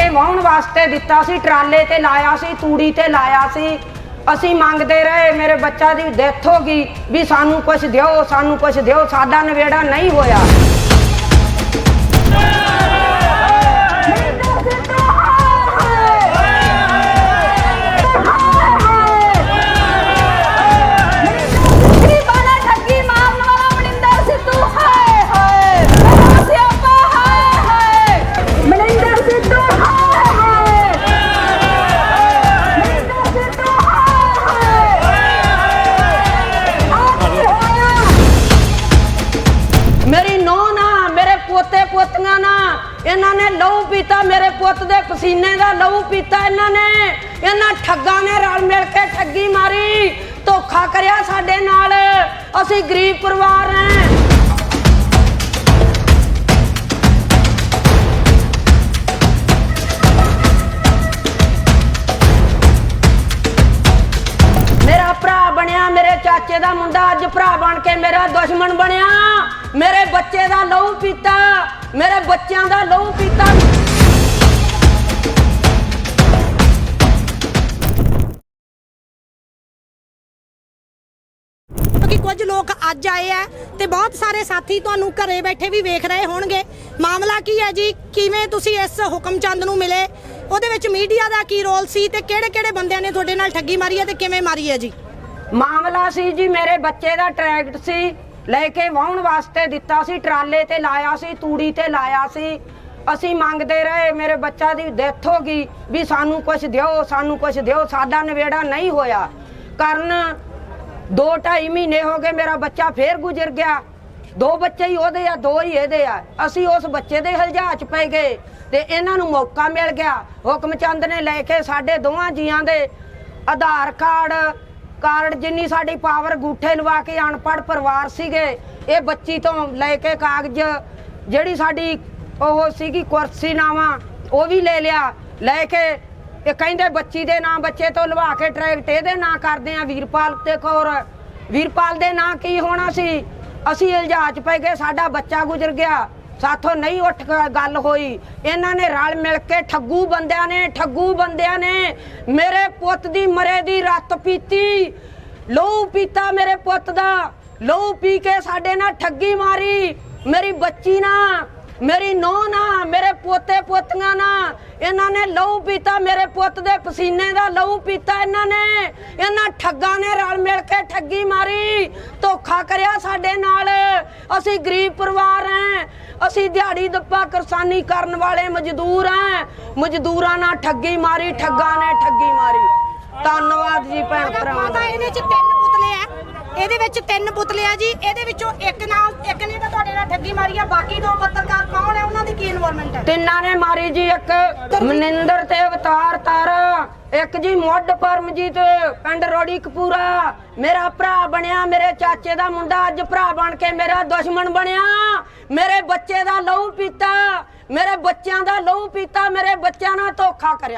ਵਾਸਤੇ ਦਿੱਤਾ ਸੀ, ਟਰਾਲੇ ਤੇ ਲਾਇਆ ਸੀ, ਤੂੜੀ ਤੇ ਲਾਇਆ ਸੀ। ਅਸੀਂ ਮੰਗਦੇ ਰਹੇ, ਮੇਰੇ ਬੱਚਾ ਦੀ ਡੈਥ ਹੋ ਗਈ, ਵੀ ਸਾਨੂੰ ਕੁਝ ਦਿਓ, ਸਾਨੂੰ ਕੁਝ ਦਿਓ, ਸਾਡਾ ਨਵੇੜਾ ਨਹੀਂ ਹੋਇਆ। ਇਹਨਾਂ ਨੇ ਲਹੂ ਪੀਤਾ, ਮੇਰੇ ਪੁੱਤ ਦੇ ਪਸੀਨੇ ਦਾ ਲਹੂ ਪੀਤਾ ਇਹਨਾਂ ਨੇ। ਇਹਨਾਂ ਠੱਗਾਂ ਨੇ ਰਲ ਮਿਲ ਕੇ ਠੱਗੀ ਮਾਰੀ, ਧੋਖਾ ਕਰਿਆ ਸਾਡੇ ਨਾਲ। ਅਸੀਂ ਗਰੀਬ ਪਰਿਵਾਰ ਹਾਂ। ਮੇਰਾ ਭਰਾ ਬਣਿਆ, ਮੇਰੇ ਚਾਚੇ ਦਾ ਮੁੰਡਾ ਅੱਜ ਭਰਾ ਬਣ ਕੇ ਮੇਰਾ ਦੁਸ਼ਮਣ ਬਣਿਆ। ਮੇਰੇ ਬੱਚੇ ਦਾ ਲਹੂ ਪੀਤਾ ਮੇਰੇ ਬੱਚਿਆਂ ਦਾ ਲਹੂ ਪੀਤਾ। ਕੁਝ ਲੋਕ ਅੱਜ ਆਏ ਆ ਤੇ ਬਹੁਤ ਸਾਰੇ ਸਾਥੀ ਤੁਹਾਨੂੰ ਘਰੇ ਬੈਠੇ ਵੀ ਵੇਖ ਰਹੇ ਹੋਣਗੇ। ਮਾਮਲਾ ਕੀ ਹੈ ਜੀ? ਕਿਵੇਂ ਤੁਸੀਂ ਇਸ ਹੁਕਮਚੰਦ ਨੂੰ ਮਿਲੇ? ਉਹਦੇ ਵਿੱਚ ਮੀਡੀਆ ਦਾ ਕੀ ਰੋਲ ਸੀ ਤੇ ਕਿਹੜੇ ਕਿਹੜੇ ਬੰਦਿਆਂ ਨੇ ਤੁਹਾਡੇ ਨਾਲ ਠੱਗੀ ਮਾਰੀ ਹੈ ਤੇ ਕਿਵੇਂ ਮਾਰੀ ਹੈ ਜੀ? ਮਾਮਲਾ ਸੀ ਜੀ ਮੇਰੇ ਬੱਚੇ ਦਾ ਟਰੈਕਟ ਸੀ। ਲੈ ਕੇ ਵਾਹਣ ਵਾਸਤੇ ਦਿੱਤਾ ਸੀ, ਟਰਾਲੇ ਤੇ ਲਾਇਆ ਸੀ, ਤੂੜੀ ਤੇ ਲਾਇਆ ਸੀ। ਅਸੀਂ ਮੰਗਦੇ ਰਹੇ, ਮੇਰੇ ਬੱਚਾ ਦੀ ਡੈਥ ਹੋ ਗਈ, ਵੀ ਸਾਨੂੰ ਕੁਝ ਦਿਓ, ਸਾਨੂੰ ਕੁਝ ਦਿਓ, ਸਾਡਾ ਨਵੇੜਾ ਨਹੀਂ ਹੋਇਆ। ਕਾਰਨ 2.5 ਮਹੀਨੇ ਹੋ ਗਏ ਮੇਰਾ ਬੱਚਾ ਫੇਰ ਗੁਜ਼ਰ ਗਿਆ। ਦੋ ਬੱਚੇ ਹੀ ਉਹਦੇ ਆ, ਦੋ ਹੀ ਇਹਦੇ ਆ। ਅਸੀਂ ਉਸ ਬੱਚੇ ਦੇ ਹਲਝਾ ਚ ਪੈ ਗਏ ਤੇ ਇਹਨਾਂ ਨੂੰ ਮੌਕਾ ਮਿਲ ਗਿਆ। ਹੁਕਮ ਚੰਦ ਨੇ ਲੈ ਕੇ ਸਾਡੇ ਦੋਵਾਂ ਜੀਆਂ ਦੇ ਆਧਾਰ ਕਾਰਡ ਕਾਰਡ ਜਿੰਨੀ ਸਾਡੀ ਪਾਵਰ ਗੂਠੇ ਲਵਾ ਕੇ ਅਨਪੜ੍ਹ ਪਰਿਵਾਰ ਸੀਗੇ, ਇਹ ਬੱਚੀ ਤੋਂ ਲੈ ਕੇ ਕਾਗਜ਼ ਜਿਹੜੀ ਸਾਡੀ ਉਹ ਸੀਗੀ ਕੁਰਸੀ ਨਾਵਾ, ਉਹ ਵੀ ਲੈ ਲਿਆ। ਲੈ ਕੇ ਇਹ ਕਹਿੰਦੇ ਬੱਚੀ ਦੇ ਨਾਂ ਬੱਚੇ ਤੋਂ ਲਵਾ ਕੇ ਟਰੈਕਟ ਇਹਦੇ ਨਾਂ ਕਰਦੇ ਆ ਵੀਰਪਾਲ ਤੇ ਕੌਰ। ਵੀਰਪਾਲ ਦੇ ਨਾਂ ਕੀ ਹੋਣਾ ਸੀ? ਅਸੀਂ ਇਲਜ਼ਾਜ ਪੈ ਗਏ, ਸਾਡਾ ਬੱਚਾ ਗੁਜ਼ਰ ਗਿਆ। ਸਾਥੋਂ ਨਹੀਂ ਉੱਠ ਕੇ ਗੱਲ ਹੋਈ। ਇਹਨਾਂ ਨੇ ਰਲ ਮਿਲ ਕੇ ਠੱਗੂ ਬੰਦਿਆਂ ਨੇ, ਠੱਗੂ ਬੰਦਿਆਂ ਨੇ ਮੇਰੇ ਪੁੱਤ ਦੀ ਮਰੇ ਦੀ ਰੱਤ ਪੀਤੀ। ਲਹੂ ਪੀਤਾ ਮੇਰੇ ਪੁੱਤ ਦਾ। ਲਹੂ ਪੀ ਕੇ ਸਾਡੇ ਨਾਲ ਠੱਗੀ ਮਾਰੀ। ਮੇਰੀ ਬੱਚੀ ਨਾ ਮੇਰੀ ਨੌਂ ਨਾ, ਮੇਰੇ ਪੋਤੇ ਪੋਤੀਆਂ ਨਾ, ਇਹਨਾਂ ਨੇ ਲਹੂ ਪੀਤਾ, ਮੇਰੇ ਪੁੱਤ ਦੇ ਪਸੀਨੇ ਦਾ ਲਹੂ ਪੀਤਾ ਇਹਨਾਂ ਨੇ। ਇਹਨਾਂ ਠੱਗਾਂ ਨੇ ਰਲ ਮਿਲ ਕੇ ਠੱਗੀ ਮਾਰੀ, ਧੋਖਾ ਕਰਿਆ ਸਾਡੇ ਨਾਲ। ਅਸੀਂ ਗਰੀਬ ਪਰਿਵਾਰ ਹਾਂ, ਅਸੀਂ ਦਿਹਾੜੀ ਦੱਪਾ ਕਿਰਸਾਨੀ ਕਰਨ ਵਾਲੇ ਮਜ਼ਦੂਰ ਹਾਂ। ਮਜ਼ਦੂਰਾਂ ਨਾਲ ਠੱਗੀ ਮਾਰੀ, ਠੱਗਾਂ ਨੇ ਠੱਗੀ ਮਾਰੀ। ਧੰਨਵਾਦ ਜੀ ਭੈਣ ਭਰਾਵਾਂ ਮਾਤਾ ਦਾ। ਇਹਦੇ ਵਿੱਚ ਤਿੰਨ ਪੁਤਲੇ ਆ। ਇਹਦੇ ਵਿੱਚ ਤਿੰਨ ਪੁਤਲੇ ਆ ਜੀ। ਇਹਦੇ ਵਿੱਚੋਂ ਇੱਕ ਨਾਲ ਇੱਕ ਨੇ ਤਾਂ ਤੁਹਾਡੇ ਨਾਲ ਠੱਗੀ ਮਾਰੀ ਆ। ਬਾਕੀ ਦੋ ਪੱਤਰਕਾਰ ਕੌਣ ਹੈ ਉਹਨਾਂ ਦੀ ਕੀ ਇਨਵੋਲਵਮੈਂਟ ਹੈ ਤਿੰਨਾਂ ਨੇ ਮਾਰੀ ਜੀ ਇੱਕ ਮਨਿੰਦਰ ਤੇ ਅਵਤਾਰ ਤਾਰਾ ਇੱਕ ਜੀ ਮੁੱਢ ਪਰਮਜੀਤ ਪਿੰਡ ਰੋੜੀ ਕਪੂਰਾ ਮੇਰਾ ਭਰਾ ਬਣਿਆ ਮੇਰੇ ਚਾਚੇ ਦਾ ਮੁੰਡਾ ਅੱਜ ਭਰਾ ਬਣ ਕੇ ਮੇਰਾ ਦੁਸ਼ਮਣ ਬਣਿਆ। ਮੇਰੇ ਬੱਚੇ ਦਾ ਲਹੂ ਪੀਤਾ ਮੇਰੇ ਬੱਚਿਆਂ ਦਾ ਲਹੂ ਪੀਤਾ ਮੇਰੇ ਬੱਚਿਆਂ ਨਾਲ ਧੋਖਾ ਕਰਿਆ।